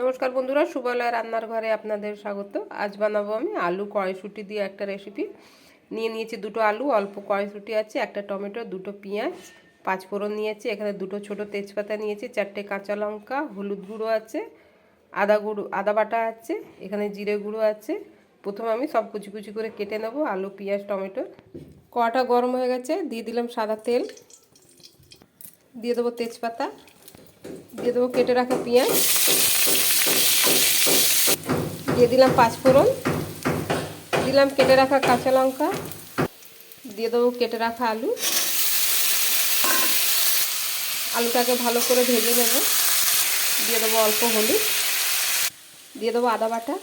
নমস্কার বন্ধুরা সুবলয় রান্নার ঘরে আপনাদের স্বাগত। আজ বানাবো আমি আলু কড়াইশুঁটি দিয়ে একটা রেসিপি। নিয়ে নিয়েছি দুটো আলু, অল্প কড়াইশুঁটি আছে, একটা টমেটো, দুটো পেঁয়াজ, পাঁচ ফোড়ন নিয়েছি, এখানে দুটো ছোট তেজপাতা নিয়েছি, চারটে কাঁচা লঙ্কা, হলুদ গুঁড়ো আছে, আদা গুঁড়ো, আদা বাটা আছে, এখানে জিরে গুঁড়ো আছে। প্রথমে আমি সব কুচি কুচি করে কেটে নেব, আলু, পেঁয়াজ, টমেটো। কড়াটা গরম হয়ে গেছে, দিয়ে দিলাম সাদা তেল। দিয়ে দেবো তেজপাতা। দিয়ে দেবো কেটে রাখা পেঁয়াজ। দিয়ে দিলাম পাঁচফোড়ন। দিলাম কেটে রাখা কাঁচা লঙ্কা। দিয়ে দেবো কেটে রাখা আলু। আলুটাকে ভালো করে ভেজে নেব। দিয়ে দেবো অল্প হলুদ। দিয়ে দেবো আদা বাটা।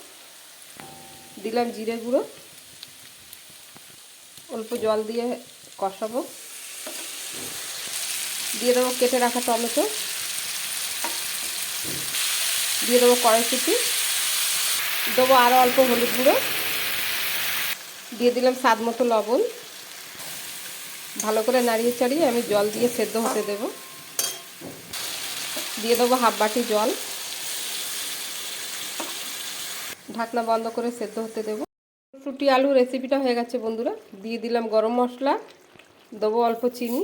দিলাম জিরে গুঁড়ো। অল্প জল দিয়ে কষাবো। দিয়ে দেবো কেটে রাখা টমেটো। দিয়ে দেবো কড়াইশুঁটি। দেবো আরও অল্প হলুদ গুঁড়ো। দিয়ে দিলাম স্বাদ মতো লবণ। ভালো করে নাড়িয়ে চাড়িয়ে আমি জল দিয়ে সেদ্ধ হতে দেব। দিয়ে দেবো হাফ বাটি জল। ঢাকনা বন্ধ করে সেদ্ধ হতে দেবো। ফুটি আলু রেসিপিটা হয়ে গেছে বন্ধুরা। দিয়ে দিলাম গরম মশলা। দেবো অল্প চিনি।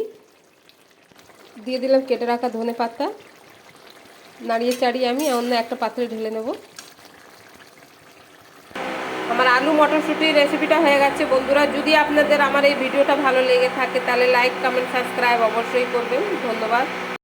দিয়ে দিলাম কেটে রাখা ধনে পাতা। নাড়িয়ে চাড়িয়ে আমি অন্য একটা পাত্রে ঢেলে নেব। আমার আলু মটরশুঁটির রেসিপিটা হয়ে গেছে। বন্ধুরা, যদি আপনাদের আমার এই ভিডিওটা ভালো লেগে থাকে, তাহলে লাইক কমেন্ট সাবস্ক্রাইব অবশ্যই করবেন। ধন্যবাদ।